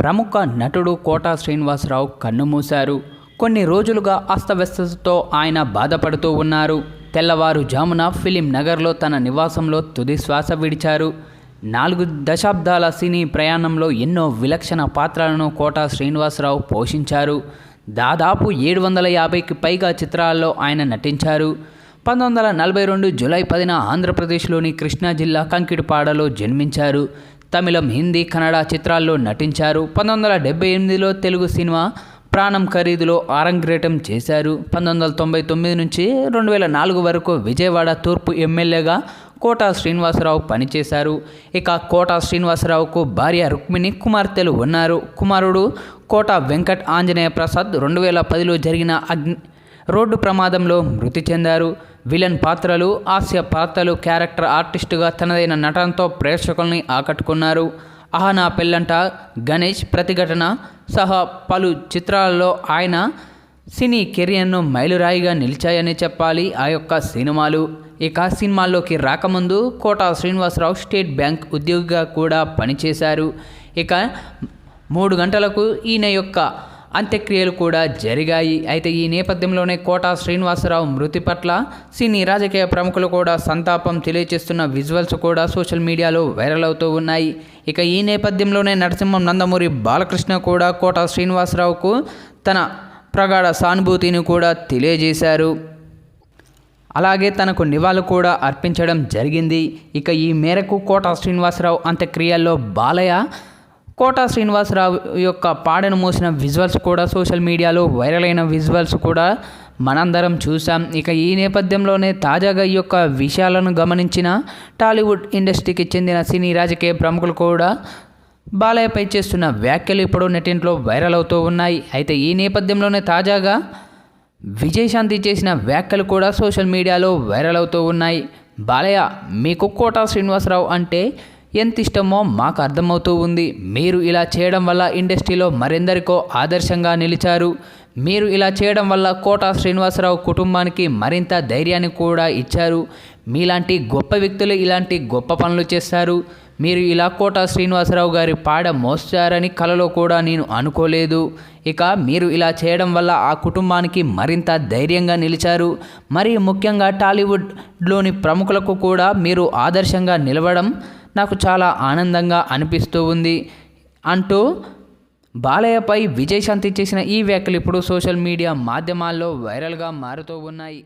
ప్రముఖ నటుడు కోటా శ్రీనివాసరావు కన్నుమూశారు కొన్ని రోజులుగా అస్తవ్యస్తతో ఆయన బాధపడుతూ ఉన్నారు. తెల్లవారుజామున ఫిలిం నగర్లో తన నివాసంలో తుది శ్వాస విడిచారు. నాలుగు దశాబ్దాల సినీ ప్రయాణంలో ఎన్నో విలక్షణ పాత్రలను కోటా శ్రీనివాసరావు పోషించారు. దాదాపు ఏడు వందల యాభైకి పైగా చిత్రాల్లో ఆయన నటించారు. పంతొమ్మిది వందల నలభై రెండు జూలై పదిన ఆంధ్రప్రదేశ్లోని కృష్ణా జిల్లా కంకిడిపాడలో జన్మించారు. తమిళం హిందీ కన్నడ చిత్రాల్లో నటించారు. పంతొమ్మిది వందల డెబ్బై ఎనిమిదిలో తెలుగు సినిమా ప్రాణం ఖరీదులో ఆరంగేటం చేశారు. పంతొమ్మిది వందల తొంభై తొమ్మిది నుంచి రెండు వేల నాలుగు వరకు విజయవాడ తూర్పు ఎమ్మెల్యేగా కోటా శ్రీనివాసరావు పనిచేశారు. ఇక కోటా శ్రీనివాసరావుకు భార్య రుక్మిణి కుమార్తెలు ఉన్నారు. కుమారుడు కోట వెంకట్ ఆంజనేయ ప్రసాద్ రెండు వేల పదిలో జరిగిన అగ్ని రోడ్డు ప్రమాదంలో మృతి చెందారు. విలన్ పాత్రలు హాస్య పాత్రలు క్యారెక్టర్ ఆర్టిస్టుగా తనదైన నటనతో ప్రేక్షకుల్ని ఆకట్టుకున్నారు. అహనా పెళ్ళంట గణేష్ ప్రతిఘటన సహా పలు చిత్రాలలో ఆయన సినీ కెరియర్ను మైలురాయిగా నిలిచాయని చెప్పాలి ఆ యొక్క సినిమాలు. ఇక సినిమాల్లోకి రాకముందు కోటా శ్రీనివాసరావు స్టేట్ బ్యాంక్ ఉద్యోగిగా కూడా పనిచేశారు. ఇక మూడు గంటలకు ఈయన యొక్క అంత్యక్రియలు కూడా జరిగాయి. అయితే ఈ నేపథ్యంలోనే కోటా శ్రీనివాసరావు మృతి పట్ల సినీ రాజకీయ ప్రముఖులు కూడా సంతాపం తెలియజేస్తున్న విజువల్స్ కూడా సోషల్ మీడియాలో వైరల్ అవుతూ ఉన్నాయి. ఇక ఈ నేపథ్యంలోనే నరసింహం నందమూరి బాలకృష్ణ కూడా కోటా శ్రీనివాసరావుకు తన ప్రగాఢ సానుభూతిని కూడా తెలియజేశారు. అలాగే తనకు నివాళులు కూడా అర్పించడం జరిగింది. ఇక ఈ మేరకు కోటా శ్రీనివాసరావు అంత్యక్రియల్లో బాలయ్య కోటా శ్రీనివాసరావు యొక్క పాడను మోసిన విజువల్స్ కూడా సోషల్ మీడియాలో వైరల్ అయిన విజువల్స్ కూడా మనందరం చూసాం ఇక ఈ నేపథ్యంలోనే తాజాగా ఈ యొక్క విషయాలను గమనించిన టాలీవుడ్ ఇండస్ట్రీకి చెందిన సినీ రాజకీయ ప్రముఖులు కూడా బాలయ్యపై చేస్తున్న వ్యాఖ్యలు ఇప్పుడు నెట్టింట్లో వైరల్ అవుతూ ఉన్నాయి. అయితే ఈ నేపథ్యంలోనే తాజాగా విజయశాంతి చేసిన వ్యాఖ్యలు కూడా సోషల్ మీడియాలో వైరల్ అవుతూ ఉన్నాయి. బాలయ్య మీకు కోటా శ్రీనివాసరావు అంటే ఎంత ఇష్టమో మాకు అర్థమవుతూ ఉంది. మీరు ఇలా చేయడం వల్ల ఇండస్ట్రీలో మరెందరికో ఆదర్శంగా నిలిచారు. మీరు ఇలా చేయడం వల్ల కోటా శ్రీనివాసరావు కుటుంబానికి మరింత ధైర్యాన్ని కూడా ఇచ్చారు. మీలాంటి గొప్ప వ్యక్తులు ఇలాంటి గొప్ప పనులు చేస్తారు. మీరు ఇలా కోటా శ్రీనివాసరావు గారి పాడ మోస్తారని కలలో కూడా నేను అనుకోలేదు. ఇక మీరు ఇలా చేయడం వల్ల ఆ కుటుంబానికి మరింత ధైర్యంగా నిలిచారు. మరి ముఖ్యంగా టాలీవుడ్లోని ప్రముఖులకు కూడా మీరు ఆదర్శంగా నిలవడం నాకు చాలా ఆనందంగా అనిపిస్తూ ఉంది అంటూ బాలయ్యపై విజయశాంతి చేసిన ఈ వ్యాఖ్యలు ఇప్పుడు సోషల్ మీడియా మాధ్యమాల్లో వైరల్గా మారుతూ ఉన్నాయి.